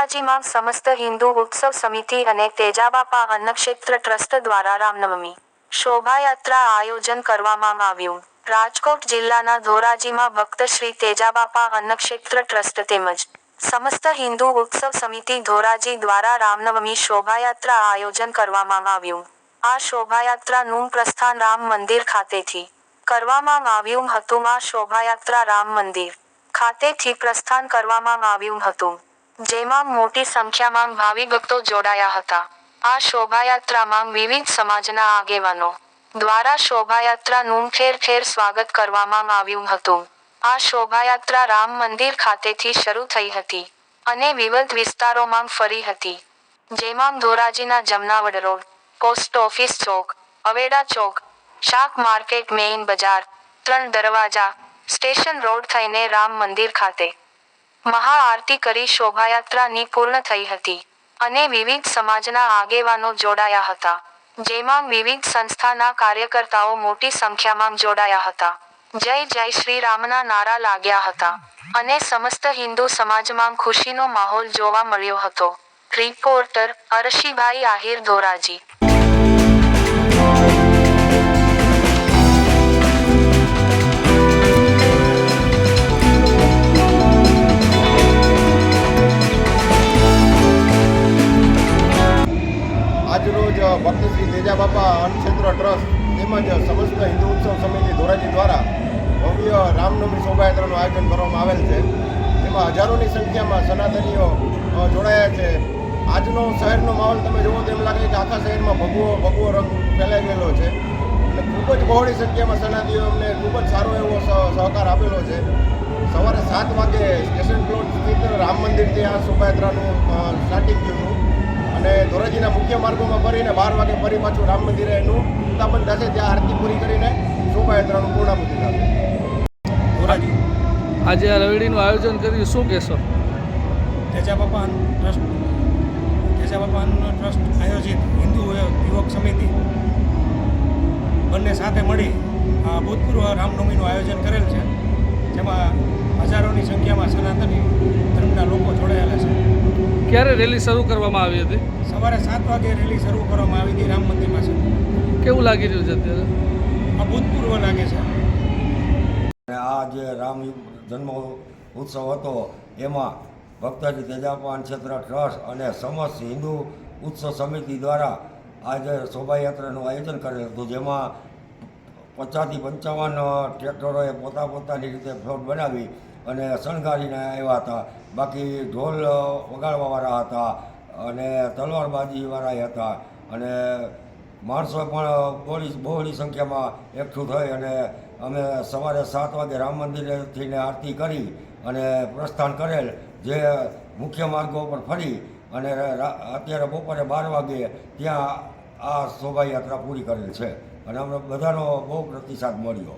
ધોરાજીમાં સમસ્ત હિન્દુ ઉત્સવ સમિતિ અને તેજાબાપા અન્નક્ષેત્ર ટ્રસ્ટ દ્વારા રામનવમી શોભાયાત્રા આયોજન કરવામાં આવ્યું. રાજકોટ જિલ્લાના ધોરાજીમાં ભક્ત શ્રી તેજાબાપા અન્નક્ષેત્ર ટ્રસ્ટ તેમજ સમસ્ત હિન્દુ ઉત્સવ સમિતિ ધોરાજી દ્વારા રામનવમી શોભાયાત્રા આયોજન કરવામાં આવ્યું. આ શોભાયાત્રાનું પ્રસ્થાન રામ મંદિર ખાતેથી કરવામાં આવ્યું હતું. આ શોભાયાત્રા રામ મંદિર ખાતેથી પ્રસ્થાન કરવામાં આવ્યું હતું. જેમાં મોટી સંખ્યામાં ભાવિ ભક્તો જોડાયા હતા. આ શોભાયાત્રામાં વિવિધ સમાજના આગેવાનો દ્વારા શોભાયાત્રાનું ઠેર ઠેર સ્વાગત કરવામાં આવ્યું હતું. આ શોભાયાત્રા રામ મંદિર ખાતેથી શરૂ થઈ હતી અને વિવિધ વિસ્તારોમાં ફરી હતી. જેમાં ધોરાજીના જમનાવડ રોડ, પોસ્ટ ઓફિસ ચોક, અવેડા ચોક, શાક માર્કેટ, મેઇન બજાર, ત્રણ દરવાજા, સ્ટેશન રોડ થઈને રામ મંદિર ખાતે મહાઆરતી કરી શોભાયાત્રાની પૂર્ણ થઈ હતી અને વિવિધ સમાજના આગેવાનો જોડાયા હતા, જેમાં વિવિધ સંસ્થાના કાર્યકર્તાઓ મોટી સંખ્યામાં જોડાયા હતા. જય જય શ્રી રામના નારા લાગ્યા હતા અને સમસ્ત હિન્દુ સમાજમાં ખુશીનો માહોલ જોવા મળ્યો હતો. રિપોર્ટર અરશીભાઈ આહિર ધોરાજી તેજાબાપા અન્નક્ષેત્ર ટ્રસ્ટ તેમજ સમસ્ત હિન્દુ ઉત્સવ સમિતિ ધોરાજી દ્વારા ભવ્ય રામનવમી શોભાયાત્રાનું આયોજન કરવામાં આવેલ છે. તેમાં હજારોની સંખ્યામાં સનાતનીઓ જોડાયા છે. આજનો શહેરનો માહોલ તમે જુઓ તો લાગે કે આખા શહેરમાં ભગવો ભગવો રંગ ફેલાઈ ગયેલો છે. અને ખૂબ જ બહોળી સંખ્યામાં સનાતીઓ અમને ખૂબ જ સારો એવો સહ- સહકાર આપેલો છે. સવારે સાત વાગે સ્ટેશન પ્લોટ સ્થિત રામ મંદિરથી આ શોભાયાત્રાનું સ્ટાર્ટિંગ થયું. અને ધોરાજીના મુખ્ય માર્ગોમાં ફરીને બાર વાગે ફરી પાછું રામ મંદિરે એનું સ્થાપન થશે. ત્યાં આરતી પૂરી કરીને શોભાયાત્રાનું પૂર્ણાહુતિ થશે ધોરાજી. આજે આ રવેડીનું આયોજન કર્યું. શું કહેશો? તેજાબાપા ટ્રસ્ટ તેજાબાપા ટ્રસ્ટ આયોજિત હિન્દુ યુવક સમિતિ બંને સાથે મળી આ ભૂતપૂર્વ રામનવમીનું આયોજન કરેલ છે. જેમાં હજારોની સંખ્યામાં સનાતની ધર્મના લોકો જોડાયેલા છે. ક્યારે રેલી શરૂ કરવામાં આવી હતી? સવારે સાત વાગે રેલી શરૂ કરવામાં આવી હતી રામ મંદિર પાસે કેવું લાગી રહ્યું છે અત્યારે? અભૂતપૂર્વ લાગે છે. અને આ જે રામ જન્મ ઉત્સવ હતો એમાં ભક્તજી તેજાપાન ક્ષેત્ર ટ્રસ્ટ અને સમસ્ત હિન્દુ ઉત્સવ સમિતિ દ્વારા આજે શોભાયાત્રાનું આયોજન કરેલ હતું જેમાં પચાસથી પંચાવન ટ્રેક્ટરોએ પોતા પોતાની રીતે ફ્લોટ બનાવી અને શણગારીને આવ્યા હતા. બાકી ઢોલ વગાડવાવાળા હતા અને તલવારબાજીવાળા હતા. અને માણસો પણ બોલી બહોળી સંખ્યામાં એકઠું થઈ અને અમે સવારે સાત વાગે રામ મંદિરેથીને આરતી કરી અને પ્રસ્થાન કરેલ જે મુખ્ય માર્ગો પર ફરી અને અત્યારે બપોરે બાર વાગે ત્યાં આ શોભાયાત્રા પૂરી કરેલ છે. અને અમને બધાનો બહુ પ્રતિસાદ મળ્યો.